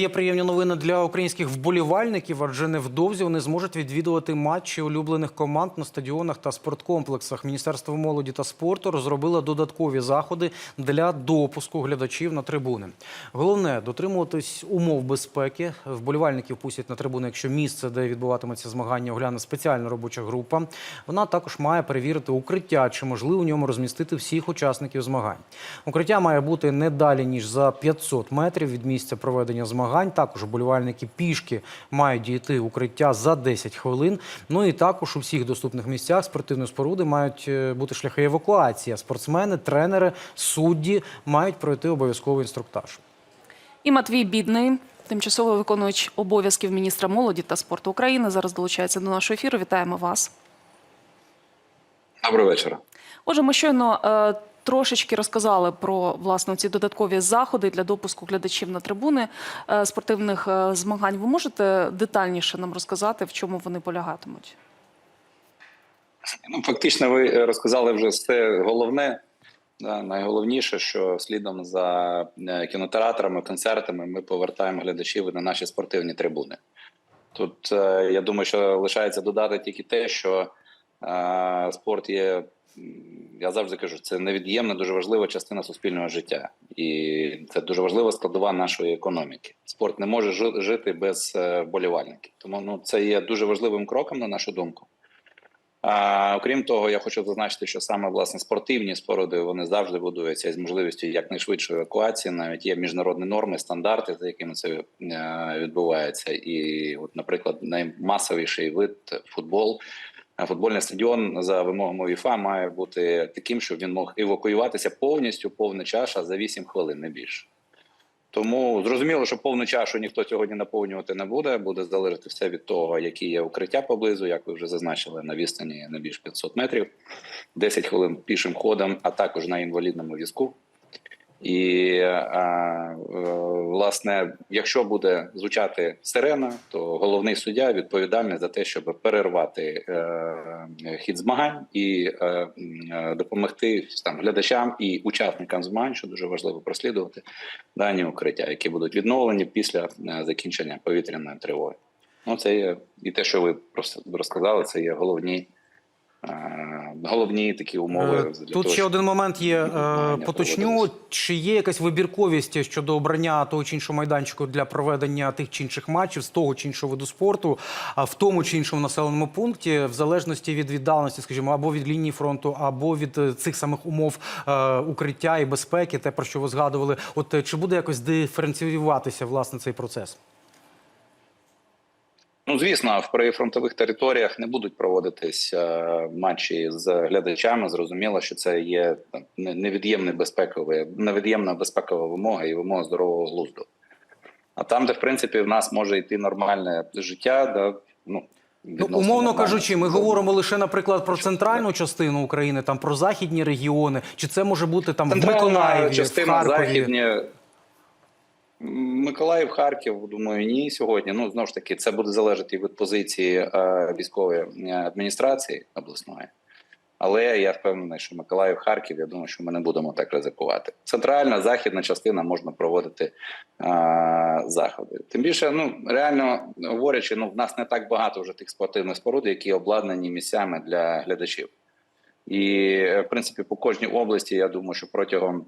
Є приємні новини для українських вболівальників, адже невдовзі вони зможуть відвідувати матчі улюблених команд на стадіонах та спорткомплексах. Міністерство молоді та спорту розробило додаткові заходи для допуску глядачів на трибуни. Головне дотримуватись умов безпеки. Вболівальників пустять на трибуни, якщо місце, де відбуватиметься змагання, огляне спеціальна робоча група. Вона також має перевірити укриття, чи можливо в ньому розмістити всіх учасників змагань. Укриття має бути не далі ніж за 500 метрів від місця проведення змагань. Також вболівальники пішки мають дійти укриття за 10 хвилин. Ну і також у всіх доступних місцях спортивної споруди мають е, бути шляхи евакуації. Спортсмени, тренери, судді мають пройти обов'язковий інструктаж. І Матвій Бідний, тимчасово виконувач обов'язків міністра молоді та спорту України, зараз долучається до нашого ефіру. Вітаємо вас. Доброго вечора. Отже, ми щойно е, трошечки розказали про власне ці додаткові заходи для допуску глядачів на трибуни е, спортивних е, змагань. Ви можете детальніше нам розказати, в чому вони полягатимуть? Ну, фактично, ви е, розказали вже все головне. Да, найголовніше, що слідом за кінотеатрами, концертами ми повертаємо глядачів на наші спортивні трибуни. Тут я думаю, що лишається додати тільки те, що спорт є, я завжди кажу, це невід'ємна, дуже важлива частина суспільного життя, і це дуже важлива складова нашої економіки. Спорт не може жити без е, вболівальників. Тому ну це є дуже важливим кроком на нашу думку. А, окрім того, я хочу зазначити, що саме власне спортивні споруди вони завжди будуються з можливістю якнайшвидшої евакуації. Навіть є міжнародні норми, стандарти, за якими це е, відбувається. І, от, наприклад, наймасовіший вид футбол. Футбольний стадіон за вимогами УЄФА має бути таким, щоб він мог евакуюватися повністю повна чаша за 8 хвилин, не більше. Тому зрозуміло, що повну чашу ніхто сьогодні наповнювати не буде. Буде залежати все від того, які є укриття поблизу, як ви вже зазначили, на відстані не більш 500 метрів, 10 хвилин пішим ходом, а також на інвалідному візку. І а, е, власне, якщо буде звучати сирена, то головний суддя відповідальний за те, щоб перервати е, хід змагань і е, е, допомогти там глядачам і учасникам змагань, що дуже важливо прослідувати дані укриття, які будуть відновлені після е, закінчення повітряної тривоги. Ну, це є і те, що ви розказали, це є головні, е, головні такі умови. Е, Тут того, ще один момент є. е, Поточню, чи є якась вибірковість щодо обрання того чи іншого майданчику для проведення тих чи інших матчів з того чи іншого виду спорту, а в тому чи іншому населеному пункті, в залежності від віддаленості, скажімо, або від лінії фронту, або від е, цих самих умов е, укриття і безпеки, те про що ви згадували. От е, чи буде якось диференціюватися власне цей процес? Ну, звісно, в прифронтових територіях не будуть проводитись е, матчі з глядачами. Зрозуміло, що це є там, не- невід'ємне безпекове, невід'ємна безпекова вимога і вимога здорового глузду. А там, де в принципі в нас може йти нормальне життя, да, ну, Ну, умовно кажучи, ми говоримо лише, наприклад, про центральну частину України, там про західні регіони, чи це може бути там в Центральна в частина Харкові? західні. Миколаїв, Харків, думаю, ні сьогодні. Ну знову ж таки, це буде залежати від позиції е, військової е, адміністрації обласної. Але я впевнений, що Миколаїв, Харків, я думаю, що ми не будемо так ризикувати. Центральна, західна частина можна проводити е, заходи. Тим більше, ну реально говорячи, ну в нас не так багато вже тих спортивних споруд, які обладнані місцями для глядачів. І е, в принципі по кожній області я думаю, що протягом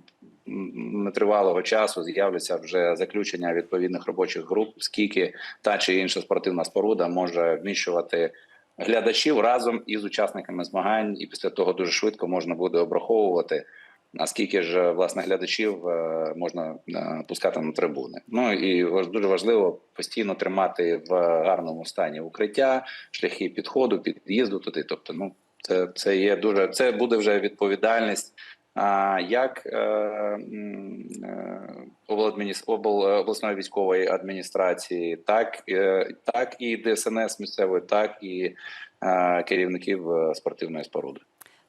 нетривалого часу з'являться вже заключення відповідних робочих груп, скільки та чи інша спортивна споруда може вміщувати глядачів разом із учасниками змагань, і після того дуже швидко можна буде обраховувати. Наскільки ж власне глядачів е, можна е, пускати на трибуни? Ну і дуже важливо постійно тримати в гарному стані укриття, шляхи підходу, під'їзду туди. Тобто, ну це, це є дуже це буде вже відповідальність. Як е, е, обл, обласної військової адміністрації, так, е, так і ДСНС місцевої, так і е, керівників е, спортивної споруди.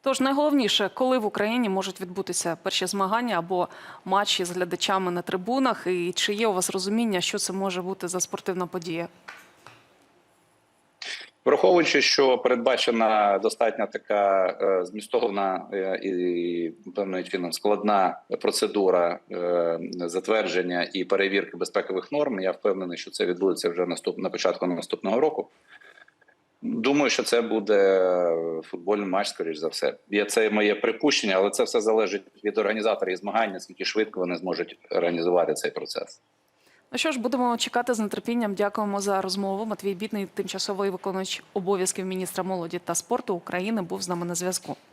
Тож найголовніше, коли в Україні можуть відбутися перші змагання або матчі з глядачами на трибунах, і чи є у вас розуміння, що це може бути за спортивна подія? Враховуючи, що передбачена достатньо така е, змістовна е, і певною чином складна процедура е, затвердження і перевірки безпекових норм, я впевнений, що це відбудеться вже наступ на початку наступного року. Думаю, що це буде футбольний матч, скоріш за все. Є це моє припущення, але це все залежить від організаторів змагань, наскільки швидко вони зможуть організувати цей процес. Ну що ж, будемо чекати з нетерпінням. Дякуємо за розмову. Матвій бідний, тимчасовий виконувач обов'язків міністра молоді та спорту України, був з нами на зв'язку.